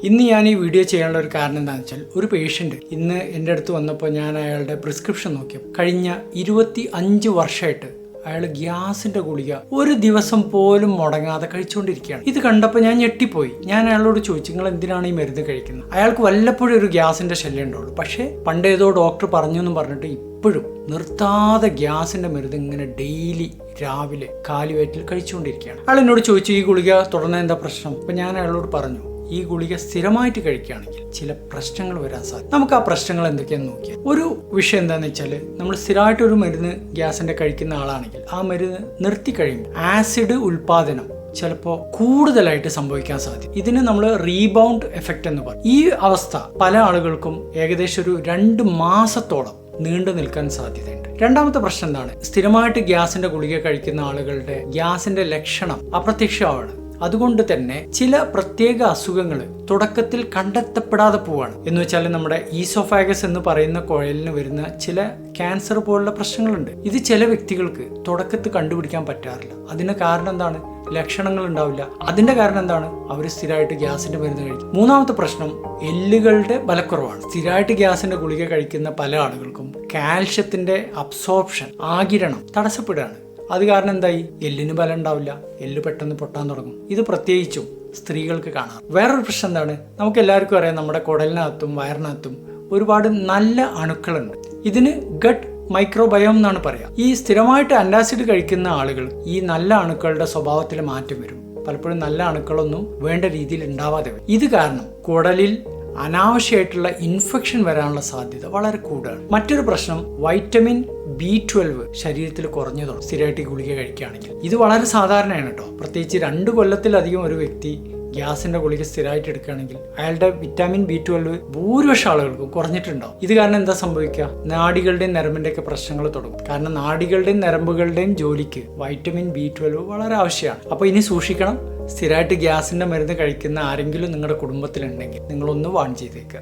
ഇന്ന് ഞാൻ ഈ വീഡിയോ ചെയ്യാനുള്ള ഒരു കാരണം എന്താണെന്ന് വെച്ചാൽ ഒരു പേഷ്യന്റ് ഇന്ന് എന്റെ അടുത്ത് വന്നപ്പോൾ ഞാൻ അയാളുടെ പ്രിസ്ക്രിപ്ഷൻ നോക്കിയപ്പോൾ കഴിഞ്ഞ ഇരുപത്തി അഞ്ച് വർഷമായിട്ട് അയാൾ ഗ്യാസിന്റെ ഗുളിക ഒരു ദിവസം പോലും മുടങ്ങാതെ കഴിച്ചുകൊണ്ടിരിക്കുകയാണ്. ഇത് കണ്ടപ്പോൾ ഞാൻ ഞെട്ടിപ്പോയി. ഞാൻ അയാളോട് ചോദിച്ചു നിങ്ങൾ എന്തിനാണ് ഈ മരുന്ന് കഴിക്കുന്നത്? അയാൾക്ക് വല്ലപ്പോഴും ഒരു ഗ്യാസിന്റെ ശല്യം ഉണ്ടാവുള്ളൂ. പക്ഷേ പണ്ടേതോ ഡോക്ടർ പറഞ്ഞു എന്ന് പറഞ്ഞിട്ട് ഇപ്പോഴും നിർത്താതെ ഗ്യാസിന്റെ മരുന്ന് ഇങ്ങനെ ഡെയിലി രാവിലെ കാലുവയറ്റിൽ കഴിച്ചുകൊണ്ടിരിക്കുകയാണ്. അയാൾ എന്നോട് ചോദിച്ചു ഈ ഗുളിക തുടർന്ന് എന്താ പ്രശ്നം? അപ്പം ഞാൻ അയാളോട് പറഞ്ഞു ഈ ഗുളിക സ്ഥിരമായിട്ട് കഴിക്കുകയാണെങ്കിൽ ചില പ്രശ്നങ്ങൾ വരാൻ സാധിക്കും നമുക്ക് ആ പ്രശ്നങ്ങൾ എന്തൊക്കെയാന്ന് നോക്കിയാൽ ഒരു വിഷയം എന്താണെന്ന് വെച്ചാൽ നമ്മൾ സ്ഥിരമായിട്ട് ഒരു മരുന്ന് ഗ്യാസിന്റെ കഴിക്കുന്ന ആളാണെങ്കിൽ ആ മരുന്ന് നിർത്തി കഴിയുമ്പോൾ ആസിഡ് ഉൽപാദനം ചിലപ്പോൾ കൂടുതലായിട്ട് സംഭവിക്കാൻ സാധിക്കും ഇതിന് നമ്മൾ റീബൗണ്ട് എഫക്റ്റ് എന്ന് പറയും. ഈ അവസ്ഥ പല ആളുകൾക്കും ഏകദേശം ഒരു രണ്ട് മാസത്തോളം നീണ്ടു നിൽക്കാൻ സാധ്യതയുണ്ട്. രണ്ടാമത്തെ പ്രശ്നം എന്താണ്? സ്ഥിരമായിട്ട് ഗ്യാസിന്റെ ഗുളിക കഴിക്കുന്ന ആളുകളുടെ ഗ്യാസിന്റെ ലക്ഷണം അപ്രത്യക്ഷമാണ്. അതുകൊണ്ട് തന്നെ ചില പ്രത്യേക അസുഖങ്ങൾ തുടക്കത്തിൽ കണ്ടെത്തപ്പെടാതെ പോവാണ്. എന്ന് വെച്ചാൽ നമ്മുടെ ഈസോഫാഗസ് എന്ന് പറയുന്ന കുഴലിന് വരുന്ന ചില ക്യാൻസർ പോലുള്ള പ്രശ്നങ്ങളുണ്ട്. ഇത് ചില വ്യക്തികൾക്ക് തുടക്കത്തിൽ കണ്ടുപിടിക്കാൻ പറ്റാറില്ല. അതിന് കാരണം എന്താണ്? ലക്ഷണങ്ങൾ ഉണ്ടാവില്ല. അതിന്റെ കാരണം എന്താണ്? അവർ സ്ഥിരമായിട്ട് ഗ്യാസിന്റെ മരുന്ന് കഴിക്കും. മൂന്നാമത്തെ പ്രശ്നം എല്ലുകളുടെ ബലക്കുറവാണ്. സ്ഥിരമായിട്ട് ഗ്യാസിന്റെ ഗുളിക കഴിക്കുന്ന പല ആളുകൾക്കും കാൽഷ്യത്തിന്റെ അബ്സോർപ്ഷൻ ആകിരണം തടസ്സപ്പെടുകയാണ്. അത് കാരണം എന്തായി? എല്ലിന് ബലം ഉണ്ടാവില്ല. എല്ല് പെട്ടെന്ന് പൊട്ടാൻ തുടങ്ങും. ഇത് പ്രത്യേകിച്ചും സ്ത്രീകൾക്ക് കാണാം. വേറൊരു പ്രശ്നം എന്താണ്? നമുക്ക് എല്ലാവർക്കും അറിയാം നമ്മുടെ കുടലിനകത്തും വയറിനകത്തും ഒരുപാട് നല്ല അണുക്കളുണ്ട്. ഇതിന് ഗട്ട് മൈക്രോബയോം എന്നാണ് പറയാ. ഈ സ്ഥിരമായിട്ട് അന്റാസിഡ് കഴിക്കുന്ന ആളുകൾ ഈ നല്ല അണുക്കളുടെ സ്വഭാവത്തിൽ മാറ്റം വരും. പലപ്പോഴും നല്ല അണുക്കളൊന്നും വേണ്ട രീതിയിൽ ഉണ്ടാവാതെ വരും. ഇത് കാരണം കുടലിൽ അനാവശ്യമായിട്ടുള്ള ഇൻഫെക്ഷൻ വരാനുള്ള സാധ്യത വളരെ കൂടുതലാണ്. മറ്റൊരു പ്രശ്നം വൈറ്റമിൻ ബി ട്വൽവ് ശരീരത്തിൽ കുറഞ്ഞു തുടങ്ങും സ്ഥിരമായിട്ട് ഗുളിക കഴിക്കുകയാണെങ്കിൽ. ഇത് വളരെ സാധാരണയാണ് കേട്ടോ. പ്രത്യേകിച്ച് രണ്ട് കൊല്ലത്തിലധികം ഒരു വ്യക്തി ഗ്യാസിന്റെ ഗുളിക സ്ഥിരമായിട്ട് എടുക്കുകയാണെങ്കിൽ അയാളുടെ വിറ്റാമിൻ ബി ട്വൽവ് ഭൂരിപക്ഷം ആളുകൾക്കും കുറഞ്ഞിട്ടുണ്ടാവും. ഇത് കാരണം എന്താ സംഭവിക്കുക? നാടികളുടെയും നരമ്പിന്റെ ഒക്കെ പ്രശ്നങ്ങൾ തുടങ്ങും. കാരണം നാടികളുടെയും നരമ്പുകളുടെയും ജോലിക്ക് വൈറ്റമിൻ ബി ട്വൽവ് വളരെ ആവശ്യമാണ്. അപ്പോൾ ഇനി സൂക്ഷിക്കണം. സ്ഥിരമായിട്ട് ഗ്യാസിന്റെ മരുന്ന് കഴിക്കുന്ന ആരെങ്കിലും നിങ്ങളുടെ കുടുംബത്തിലുണ്ടെങ്കിൽ നിങ്ങളൊന്ന് വാൺ ചെയ്തേക്കുക